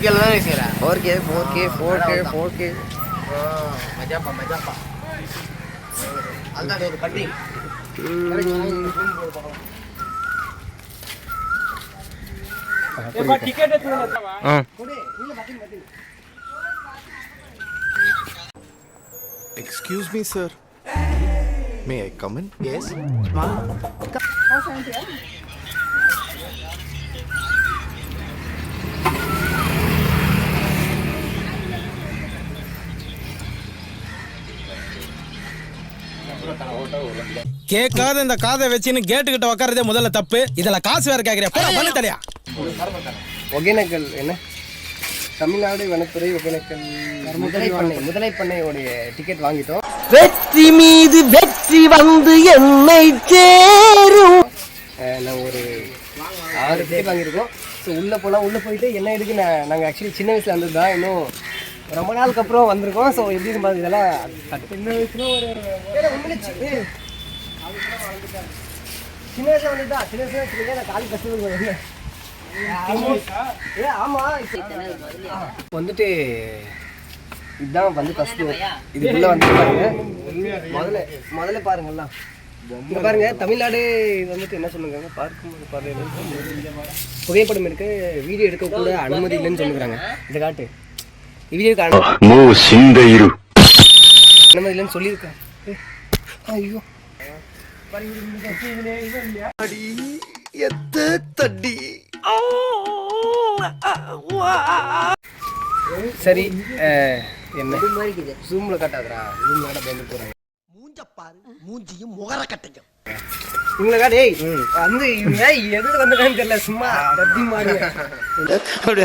இதில் தான் செய்கிறேன் four K four K four K four K மஜாப்பா மஜாப்பா அதுதான் ஒரு கட்டி ஆ Excuse me, sir. May I come கேட்காத இந்த காதை வச்சுன்னு கேட்டு கிட்ட உட்காரதே முதல்ல தப்பு. இதுல காசு வேற கேக்குறியா? போடா பண்ணி தடையா ஒகேனக்கல் என்ன? தமிழ்நாடு வனத்துறை ஒகேனக்கல் முதலை பண்ணை முதலை பண்ணையோடைய டிக்கெட் வாங்கிட்டோம். வெற்றி மீது வெற்றி வந்து என்னை சேரும். நான் ஒரு ஆறு டிக்கெட் வாங்கியிருக்கோம். ஸோ உள்ளே போகலாம் உள்ளே போயிட்டு என்ன இருக்கு நான் நாங்கள் ஆக்சுவலி சின்ன வயசில் வந்தது தான் இன்னும் ரொம்ப நாளுக்கு அப்புறம் வந்திருக்கோம். ஸோ எப்படி இருக்கும் பாருங்க இதெல்லாம் சின்ன வயசுல ஒரு ஏய், உண்மையிலே சி- ஏய். சின்ன வயசா வந்ததா சின்ன வயசுல வச்சுருக்கீங்க காலி கஷ்டப்பட்டு ஏ ஆமாம் வந்துட்டு இதுதான் வந்து ஃபஸ்ட்டு இதுக்குள்ளே வந்து பாருங்க. முதல்ல முதல்ல பாருங்கள்லாம் இங்கே பாருங்க தமிழ்நாடு வந்துட்டு என்ன சொல்லுங்க? பார்க்கும்போது பாருங்க புகைப்படம் எடுக்க வீடியோ எடுக்கக்கூட அனுமதி இல்லைன்னு சொல்லுறாங்க இந்த காட்டு வீடியோக்கு அனுமதி இல்லைன்னு சொல்லியிருக்கேன் ஐயோ. ஐயோ எத்த தட்டி சரி என்ன? ஜூம்ல காட்டாதடா. ஜூம்ல காட்ட பயந்து போறாங்க மூஞ்சியும் முகர கட்டையும் இவங்கள ஏய் வந்து இவங்க எதுக்கு வந்திருக்கான்னு தெரியல சும்மா தத்தி மாடு. அப்படி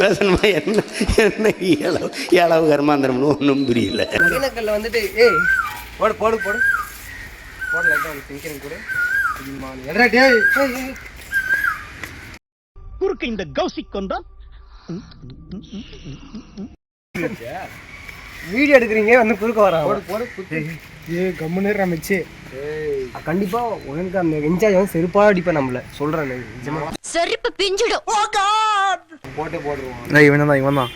பேசணுமா? என்ன என்ன இளவு இளவு கர்மாந்திரம்னு ஒன்றும் புரியல. ஒகேனக்கல்ல வந்துட்டு ஏய் போடு போடு போடு. போடு லைட்டா உங்களுக்கு திங்கிறேன் கூட. டேய். குறுக்கு இந்த கௌசிக் கொண்டா வீடியோ எடுக்கிறீங்க வந்து குறுக்க போடு ஏ கம்முன்னு மிச்சு. கண்டிப்பா உனக்கு அந்த இன்சார்ஜ் வந்து செருப்பா அடிப்பேன் நம்மள. சொல்றேன் நிஜமா. செருப்பு பிஞ்சிடும். போட்டு போட்டுருவோம். இவன் தான் இவன் தான்.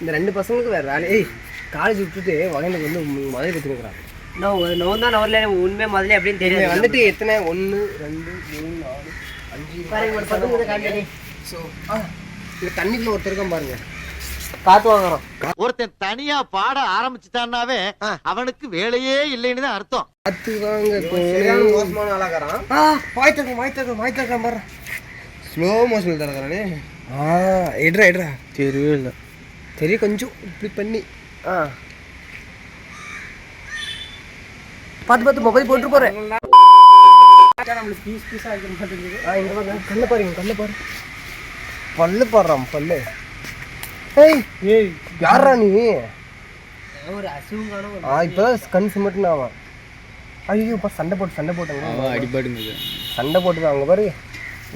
இந்த ரெண்டு பசங்களுக்கு வேற வேலை. ஏய் காலேஜ் விட்டுட்டு வகையில வந்து மதுரை கற்றுக்கிறான் நான் தான் நவர்ல உண்மை முதல்ல அப்படின்னு தெரியாது. வந்துட்டு எத்தனை? ஒன்று ரெண்டு மூணு நாலு அஞ்சு ஸோ இந்த தண்ணிக்குள்ள ஒருத்தர் இருக்கான் பாருங்க. காத்து வாங்குறோம். ஒருத்தன் தனியா பாட ஆரம்பிச்சுட்டான்னாவே அவனுக்கு வேலையே இல்லைன்னு தான் அர்த்தம். காத்து வாங்க மோசமான ஆளாகிறான் ஆ வாய் தக்கம் வாய் தக்கம் வாய் தக்கம் பாரு. ஸ்லோ மோஷன் தரக்கிறானே ஆ எடுறா எடுறா. தெரியவே இல்லை தெரியும் கொஞ்சம் இப்படி பண்ணி. ஆ. பார்த்து பார்த்து மொபைல் போட்டு போறேன். ஆ, இங்க பாருங்க. கண்ணை பாருங்க கண்ணை பாரு. பல்லு பாடுறான் பல்லு. ஏய் ஏய் யாரா நீ? ஒரு அசுவங்கான ஆ இப்பதான் கண் சிமிட்டுனா அவன். ஐயோ இப்போ சண்டை போட்டு சண்டை போட்டாங்க. அடிபாடுங்க சண்டை போட்டு அவங்க பாரு.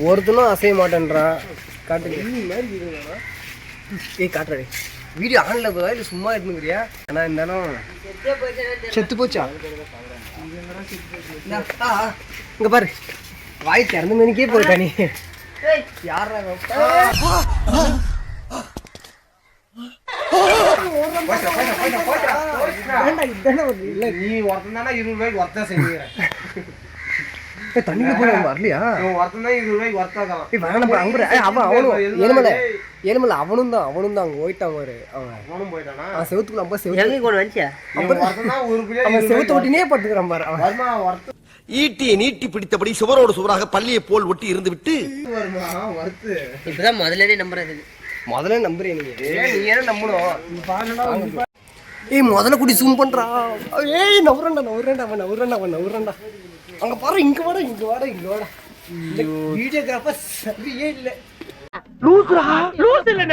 ஒருத்தனும் அசைய மாட்டேன்றான். காட்டு ஏய் காட்டுறே வீடியோ ஆன்ல போதா இல்லை சும்மா இருந்துக்கிறியா? ஆனால் இருந்தாலும் செத்து போச்சா? இங்க பாரு. வாய் திறந்த மணிக்கே போயிருக்கா நீ யாரா நீ ஒருத்தன் தானே இருபது ரூபாய்க்கு ஒருத்தன் செஞ்சுக்கிறேன் தண்ணிக்கு போய் வரலையா? ஏழுமலை அவனும் தான் அவனும் தான் அங்க போயிட்டான் பாரு அவன். அவனும் போயிட்டானா? செவுத்துக்குள்ள அப்ப செவுத்து கொண்டு வந்துச்சியா அவன் செவுத்து ஒட்டினே படுத்துக்கிறான் பாரு அவன். ஈட்டியை நீட்டி பிடித்தபடி சுவரோடு சுவராக பள்ளியை போல் ஒட்டி இருந்து விட்டு இப்பதான் முதல்ல நம்புறது முதல்ல நம்புறேன் நீ. நீ ஏன் நம்பணும் ஏய் முதல்ல குடி ஜூம் பண்றா. ஏய் நவுறண்டா நவுறண்டா அவன் நவுறண்டா அவன் நவுறண்டா. அங்க பாரு இங்க வாடா இங்க வாடா இங்க வாடா. வீடியோகிராஃபர் சரியே இல்ல. லூசுரா? லூஸ் இல்ல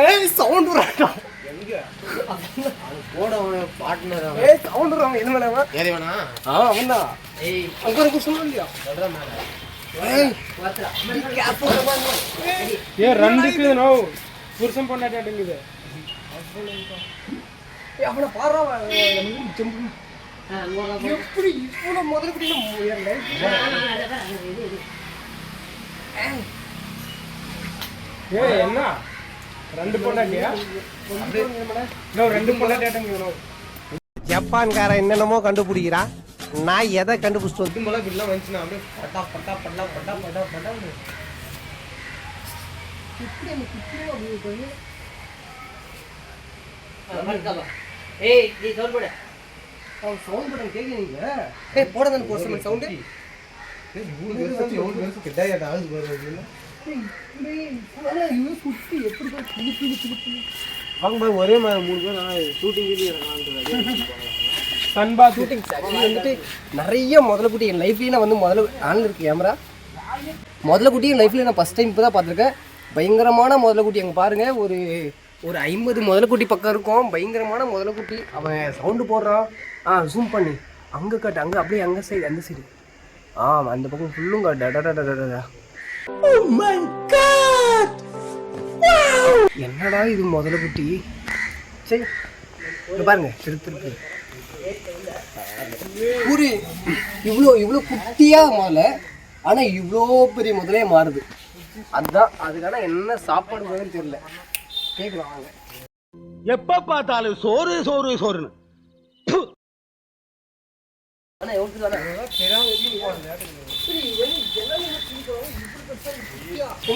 ஏய் சவுண்ட் வராடா ஏய் சவுண்ட் வரான் என்ன அவன்? ஏறிவனா ஆ அவன்தான். ஏய். அங்க ஏய். ஏ ரெண்டுக்கு நோ புருஷன் பொண்டாட்டி அடங்குது ஏய், அவனை ஜம்பு எப்படி இவ்வளவு முதல்ல குடி ஏய். என்ன? ரெண்டு பொண்டாட்டியா? இன்னும் ரெண்டு பொண்டாட்டியாட்டங்க ஜப்பான்காரன் என்னென்னமோ கண்டுபிடிக்கிறான். நான் எதை கண்டுபிடிச்சிட்டு வந்து போல இப்படிலாம் வந்துச்சுன்னா அப்படியே பட்டா பட்டா பட்டா பட்டா பட்டா பட்டா ஏய் நீ சவுண்ட் போடு. அவன் சவுண்ட் பட்டன் கேட்குறீங்க ஏய் போட தானே போட சவுண்டு ஒரே மாதிரி மூணு பேர் ஷூட்டிங் சன்பா ஷூட்டிங் வந்துட்டு நிறைய முதல்ல குட்டி என் லைஃப்லேயே நான் வந்து முதல்ல ஆன்ல இருக்கு கேமரா முதல்ல குட்டி என் லைஃப்ல நான் ஃபஸ்ட் டைம் இப்போ தான் பார்த்துருக்கேன். பயங்கரமான முதல்ல குட்டி அங்கே பாருங்க. ஒரு ஒரு ஐம்பது முதல்ல குட்டி பக்கம் இருக்கும். பயங்கரமான முதல்ல குட்டி அவன் சவுண்டு போடுறான். ஆ ஜூம் பண்ணி. அங்கே காட்டு அங்கே அப்படியே அங்கே சைடு அந்த சைடு ஆ அந்த பக்கம் ஃபுல்லும் காட்டு. டடடடடடா. என்னடா இது முதல்ல குட்டி சரி பாருங்க. திருத்திருக்கு ஒரு இவ்வளோ இவ்வளோ குட்டியா முதல்ல ஆனா இவ்வளோ பெரிய முதலே மாறுது. அதுதான் அதுக்கான என்ன சாப்பாடு போதுன்னு தெரியல. கேட்கலாம் வாங்க எப்ப பார்த்தாலும் சோறு சோறு சோறுன்னு.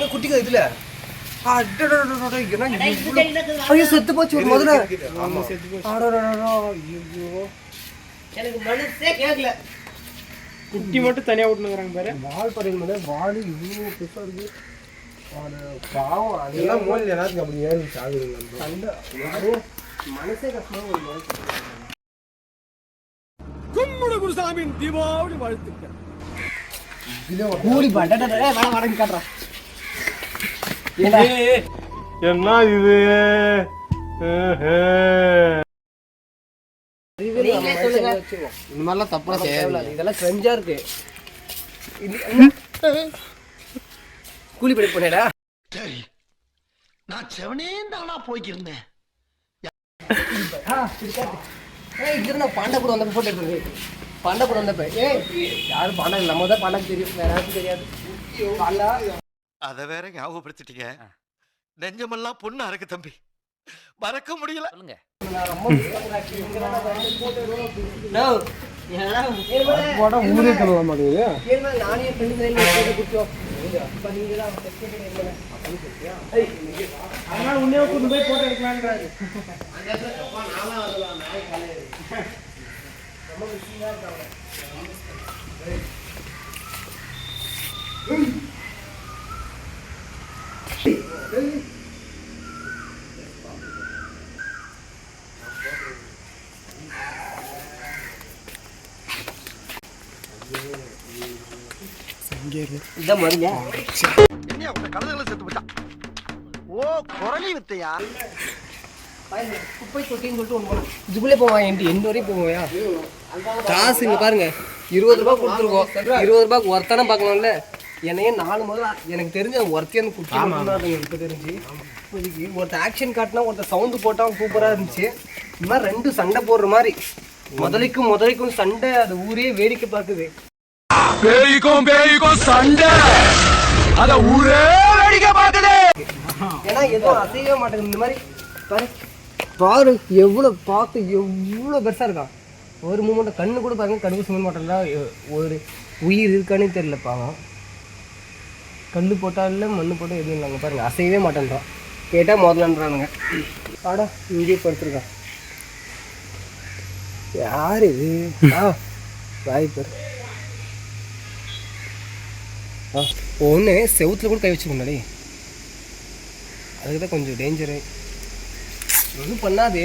குட்டிக்கு இதுல? ஐயோ செத்து போச்சு முதல்ல எனக்கு மனசே கேட்கல குட்டி மட்டும் தனியா விட்டுனுக்குறாங்க பாரு வால் மேலே வால் இவ்வளோ பெருசா இருக்கு. பாவம் அதெல்லாம் மோல் எல்லாத்துக்கும் அப்படி ஏறி சண்டை அது மனசே கஷ்டமா ஒரு மனசு கூலி பட்டா. வேலை வடங்கி காட்டுறான் ஏண்டா என்ன? இது? இந்த மாதிரிலாம் தப்புலாம் செய்யாது இதெல்லாம் செஞ்சா இருக்கு. கூலி படி போனேடா சரி நான் செவனே தானா போய்க்கிருந்தேன் ஏய் இது நான் பாண்டா கூட வந்தப்ப போட்டோ எடுத்துருக்கு பாண்டா கூட வந்தப்ப ஏய் யாரும் பாண்டா இல்லை நம்ம தான் பாண்டாக்கு தெரியும் வேற யாருக்கும் தெரியாது பாண்டா அத வேற ஞாபகப்படுத்திட்டீங்க நெஞ்சமெல்லாம் பொண்ணா இருக்கு தம்பி மறக்க முடியல ஊரே கழுவ மாட்டேங்குது நானே ஃப்ரெண்டு கையில் குடிச்சோம் அப்ப நீங்க தான் அதனால உன்னே கொண்டு போய் போட்டோ எடுக்கலான்றாரு இதான் மருங்க என்ன உங்க கழுதுகளை செத்து போச்சான் ஓ குரலி வித்தையா? குப்பை தொட்டின்னு சொல்லிட்டு இதுக்குள்ளே போவான் என்ட்டு எந்த வரையும் போவையா? காசு இங்கே பாருங்க. இருபது ரூபா கொடுத்துருக்கோம். இருபது ரூபாய்க்கு ஒருத்தானே பார்க்கணும்ல. என்னையே நாலு முதல்ல எனக்கு தெரிஞ்ச ஒருத்தையானு கொடுத்து எனக்கு தெரிஞ்சு. இப்போதைக்கு ஒருத்தர் ஆக்ஷன் காட்டினா ஒருத்தர் சவுண்டு போட்டால் சூப்பராக இருந்துச்சு. இந்த மாதிரி ரெண்டு சண்டை போடுற மாதிரி. முதலைக்கும் முதலைக்கும் சண்டை அது ஊரே வேடிக்கை பார்க்குது. பேய்க்கும் பேய்க்கும் சண்டை. அத ஊரே அடிக்க பாக்குது ஏன்னா எதுவும் அசையவே மாட்டேங்குது இந்த மாதிரி பாரு பாரு எவ்வளோ பார்த்து எவ்வளோ பெருசாக இருக்கான் ஒரு மூமெண்ட் கண்ணு கூட பாருங்க கடுகு சுமன் மாட்டேன்டா ஒரு உயிர் இருக்கானே தெரியல பாவம். கல் போட்டால் இல்லை மண் போட்டால் எதுவும் இல்லைங்க பாருங்க. அசையவே மாட்டேன்றான். கேட்டால் முதலன்றானுங்க ஆடா இங்கேயே படுத்துருக்கான். யார் இது? ஆ வாய்ப்பர் ஒன்று செவுத்துல கூட கை வச்சுக்கோண்டே அதுக்கு தான் கொஞ்சம் டேஞ்சரு ஒன்றும் பண்ணாது.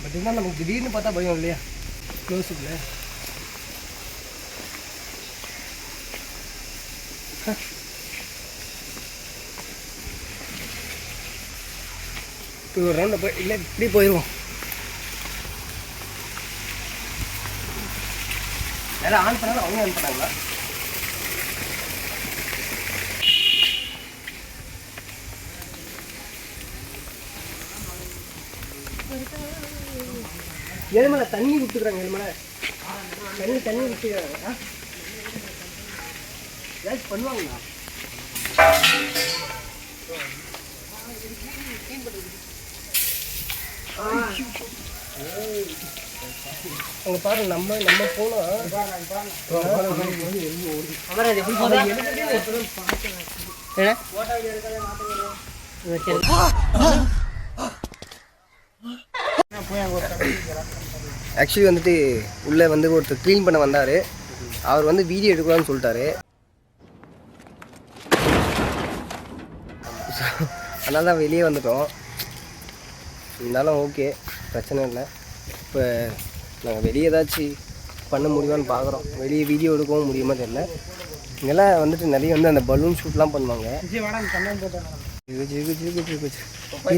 பட் இருந்தாலும் நமக்கு திடீர்னு பார்த்தா பயம் இல்லையா? க்ளோஸுக்குள்ள இப்போ ஒரு ரவுண்டை போய் இல்லை இப்படி போயிடுவோம் யாரும் ஆன் பண்ணாலும் அவங்க ஆன் பண்ணாங்களா? எலுமலை தண்ணி விட்டுக்கிறாங்க எலுமலை தண்ணி தண்ணி விட்டுக்கிறாங்க ஏதாச்சும் பண்ணுவாங்களா? அங்க பாரு நம்ம நம்ம போனா ஆக்சுவலி வந்துட்டு உள்ளே வந்து ஒருத்தர் க்ளீன் பண்ண வந்தார். அவர் வந்து வீடியோ எடுக்கலாம்னு சொல்லிட்டாரு. அதனால தான் வெளியே வந்துட்டோம். இருந்தாலும் ஓகே பிரச்சனை இல்லை. இப்போ நாங்கள் வெளியே ஏதாச்சும் பண்ண முடியுமான்னு பார்க்குறோம் வெளியே வீடியோ எடுக்கவும் முடியுமா தெரியல. இங்கெல்லாம் வந்துட்டு நிறைய வந்து அந்த பலூன் ஷூட்லாம் பண்ணுவாங்க.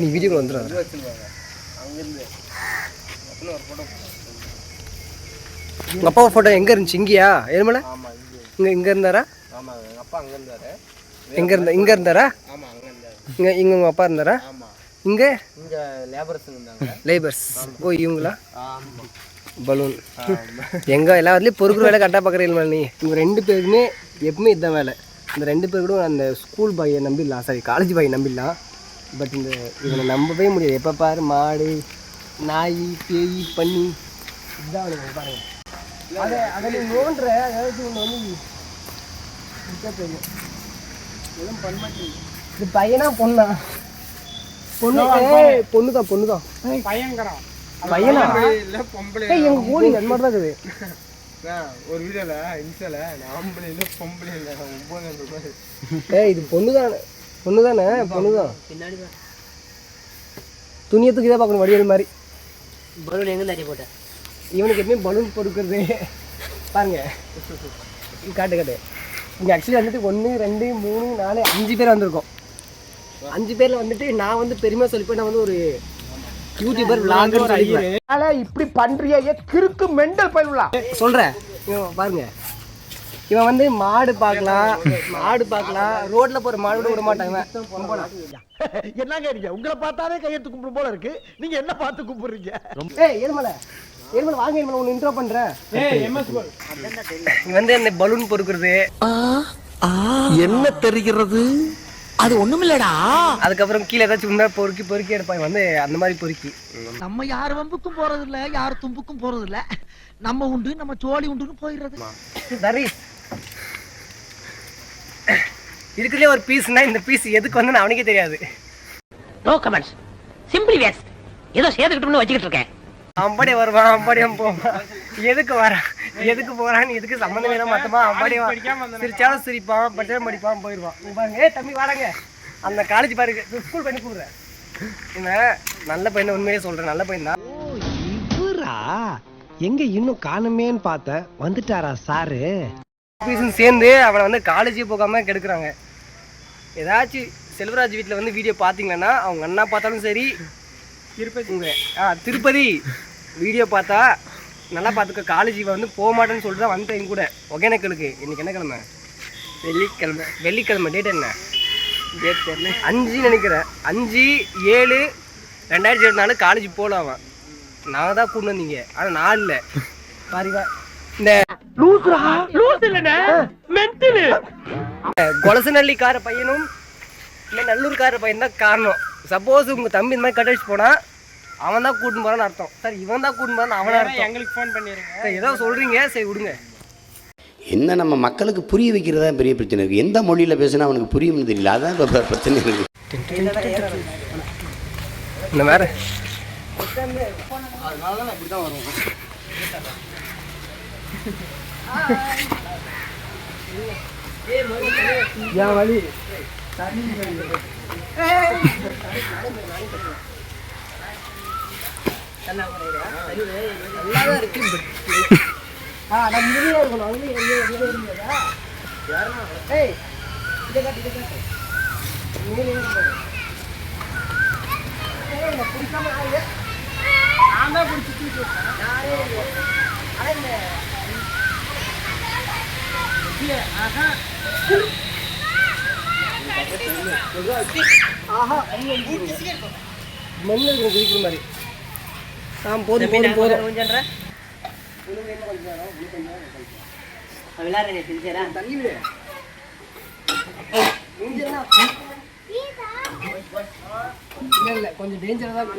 நீ வீடியோக்கு வந்துடுற உங்கள் அப்பா ஃபோட்டோ எங்கே இருந்துச்சு? இங்கேயா? ஏழுமலை இங்கே. இங்கே இருந்தாரா? எங்கள் அப்பா அங்கே இருந்தாரு. எங்கே இருந்தா இங்கே இருந்தாரா? ஆமாம் அங்கே இருந்தாரு. இங்கே இங்கே உங்கள் அப்பா இருந்தாரா? ஆமாம் இங்கே? இங்கே லேபர்ஸ் இருந்தாங்க. லேபர்ஸ் ஓ இவங்களா? ஆமாம் பலூன். எங்க எல்லா இடத்துலையும் பொறுக்கிற வேலை கரெக்டாக பார்க்குறீங்களா நீ. இவங்க ரெண்டு பேருக்குமே எப்பவுமே இதுதான் வேலை. இந்த ரெண்டு பேர் கூட அந்த ஸ்கூல் பாயை நம்பிடலாம். சாரி காலேஜ் பாயை நம்பிடலாம். பட் இந்த இவனை நம்பவே முடியாது. எப்போ பாரு மாடு நாய் பேய் பண்ணி இதுதான் அவனுக்கு பாருங்க. அதை அதை நீ நோன்ற அதாவது ஒன்று வந்து இதுதான் தெரியும். எதுவும் பண்ண மாட்டேங்குது. இது பையனா பொண்ணா? பொண்ணு ஏய், பொண்ணுதான் பொண்ணுதான். பையங்கிறான் பையனா? இல்லை பொம்பளை எங்க கோழி அது மாதிரி தான் இருக்குது. ஒரு வீடியோல இன்ஸ்டால ஆம்பளை இல்லை பொம்பளை இல்லை ஏய் இது பொண்ணு தானே பொண்ணு தானே பொண்ணு. தான் பின்னாடி பார்க்கணும் வடிவேல் மாதிரி. பலூன் எங்க தட்டி போட்டேன் இவனுக்கு எப்பவுமே பலூன் பொறுக்கிறது பாருங்க. காட்டு காட்டு. இங்கே ஆக்சுவலி வந்துட்டு ஒன்று ரெண்டு மூணு நாலு அஞ்சு பேர் வந்திருக்கோம். அஞ்சு பேரில் வந்துட்டு நான் வந்து பெருமை சொல்லிப்பேன். நான் வந்து ஒரு யூடியூபர் விளாகர் சொல்லிப்பேன் இப்படி பண்றிய கிறுக்கு மெண்டல் பயிலுலா சொல்கிறேன் பாருங்க. இவன் வந்து மாடு பார்க்கலாம் மாடு பார்க்கலாம். ரோட்ல போற மாடு கூட விட மாட்டாங்க. என்னங்க நீங்க? உங்களை பார்த்தாலே கையெழுத்து கும்பிடு போல இருக்கு. நீங்க என்ன பார்த்து கும்பிடுறீங்க? ஏய் ஏழுமலை. ஏழுமலை வாங்க ஏழுமலை ஒன்று இன்ட்ரோ பண்ணுறேன் வந்து அந்த பலூன் பொறுக்கிறது? என்ன தெரிகிறது? அது ஒண்ணுமில்லடா. அதுக்கப்புறம் கீழே ஏதாச்சும் உண்மையாக பொறுக்கி பொறுக்கி எடுப்பாங்க. வந்து அந்த மாதிரி பொறுக்கி. நம்ம யார் வம்புக்கும் போறது இல்ல யார் தும்புக்கும் போறது இல்ல நம்ம உண்டு நம்ம சோழி உண்டுன்னு போயிடுறது. தரீஸ் ஒரு பீஸ்னா இந்த பீஸ் எதுக்கு வந்து அவனுக்கே தெரியாது. நோ கமெண்ட்ஸ் சிம்பிளி வேஸ்ட் ஏதோ சேர்த்துக்கிட்டோம்னு வச்சுக்கிட்டு இருக்கேன். அம்பாடியே வருவான் அம்பாடியே போவான் எதுக்கு வரான் எதுக்கு போறான் எதுக்கு சம்மந்தம் வேணும் மொத்தமா அம்பாடியே சிரிச்சாலும் சிரிப்பான் படிச்சாலும் படிப்பான் போயிடுவான் இங்க பாருங்க ஏ தம்பி வாடங்க அந்த காலேஜ் பாருங்க ஸ்கூல் பண்ணி கூடுறேன் இவன் நல்ல பையன் உண்மையிலே சொல்றேன் நல்ல பையன் தான். எங்க இன்னும் காணுமேன்னு பார்த்தேன் வந்துட்டாரா சாரு? பீஸும் சேர்ந்து அவனை வந்து காலேஜே போகாம கெடுக்குறாங்க. ஏதாச்சும் செல்வராஜ் வீட்டில் வந்து வீடியோ பார்த்தீங்கன்னா அவங்க அண்ணா பார்த்தாலும் சரி திருப்பதி. ஆ திருப்பதி. வீடியோ பார்த்தா நல்லா பார்த்துக்க. காலேஜ் வந்து போக மாட்டேன்னு சொல்லிட்டு தான் வந்துட்டேன் என் கூட. ஒகேனக்கலுக்கு. இன்னைக்கு என்ன கிழமை வெள்ளிக்கிழமை. வெள்ளிக்கிழமை. டேட் என்ன? டேட் தெரியல. அஞ்சு நினைக்கிறேன். அஞ்சு ஏழு ரெண்டாயிரத்தி இருபத்தி நாலு காலேஜ் போகலாம் அவன். நான் தான் கூட்டு வந்தீங்க ஆனால் நான் இல்லை. பாருங்க இந்த கொலசநல்லிக்கார பையனும் இந்த நல்லூர்கார பையன் தான் காரணம். சப்போஸ் உங்க தம்பி இந்த மாதிரி கட்டடிச்சு போனா அவன் தான் கூட்டின்னு போறான்னு அர்த்தம். சார் இவன் தான் கூட்டின்னு போறான்னு அவன அர்த்தம். எங்களுக்கு ஃபோன் பண்ணிடுங்க ஏதோ சொல்றீங்க சரி விடுங்க. என்ன நம்ம மக்களுக்கு புரிய வைக்கிறது தான் பெரிய பிரச்சனை இருக்குது எந்த மொழியில் பேசினா அவனுக்கு புரியும்னு தெரியல. அதான் இப்போ பிரச்சனை இருக்குது இந்த வேற? என் வழி நல்லாதான் இருக்கு குதிக்கிற மாதிரி ஆ போதும் போதும் போதும். இல்லை இல்லை கொஞ்சம் டேஞ்சராக தான்